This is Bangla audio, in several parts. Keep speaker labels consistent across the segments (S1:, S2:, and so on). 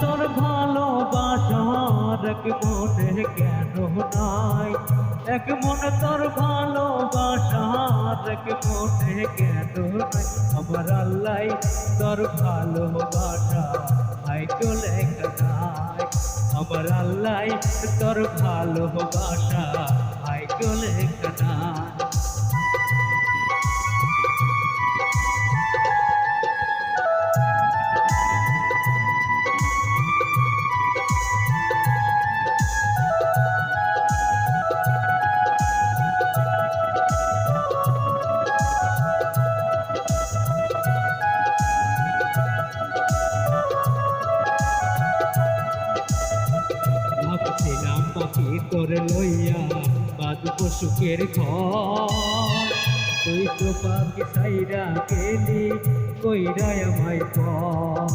S1: তোর ভালোবাসার এক মনে কেন নাই? এক মন তোর ভালোবাসার এক মনে কেন নাই? আমার আল্লাহ তোর ভালোবাসা আই চলে নাই আমার আল্লাহ তোর ভালোবাসা আই চলে নাই করে লইয়া সুখের ঘর। তুই তো পাখি সাইরা গেলি, কইরা আমায় কর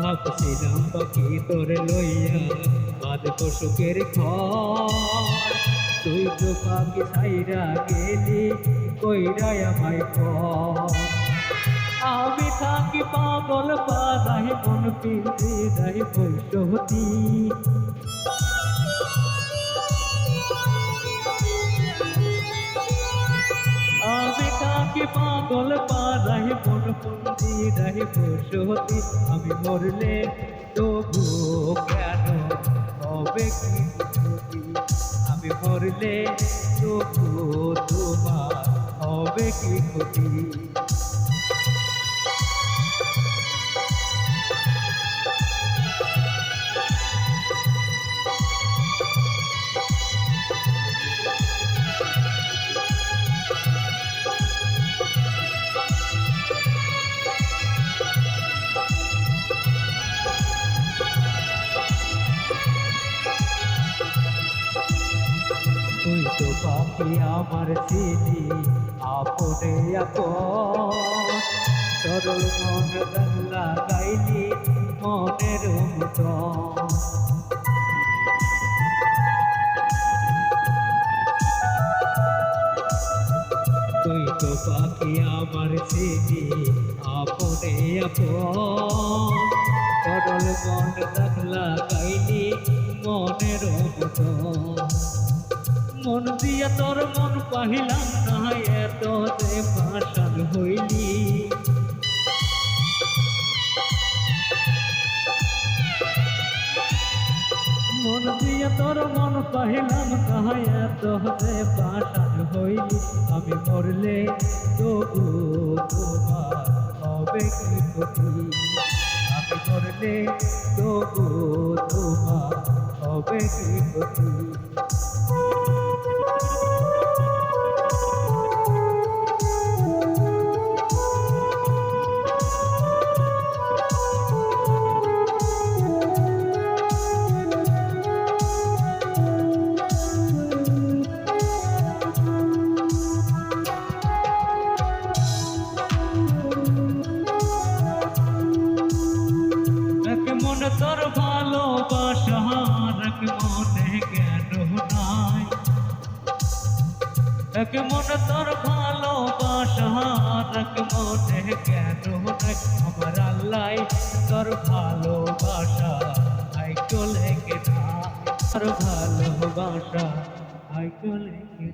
S1: ভাবছিলাম পাখি তোরে লইয়া বাঁধব সুখের ঘর। তুই তো পাখি সাইরা গেলি কইরা আমায় কর আমি থাকি পাগল পাদাই মন পিন্দি দাই বৈশহতি আমি থাকি পাগল পাদাই মন পিন্দি দাই বৈশহতি আমি মরলে তবু কেন হবে কি? আমি মরলে তবু তোমার হবে কি ক্ষতি পাখি আমার স্মৃতি আপনে আপন। সরল মন গঙ্গা গাইলি, মনের মতন তুই তো পাখি আমার স্মৃতি আপনে আপন। সরল মন গঙ্গা গাইলি পাহিলাম না এত যে পাশান হইলি। মন দিয়া তোর মন পাহিলাম না এত যে পাশান হইলি, আমি মরলে তবু তোমার হবে কি আমি মরলে তবু তোমার হবে কি তোর ভালোবাসা মনে কেন নাই। এক মন তোর ভালোবাসা মনে কেন নাই। আমার আল্লাহ তোর ভালোবাসা আই চলে গে তোর ভালোবাসা আই চলে গে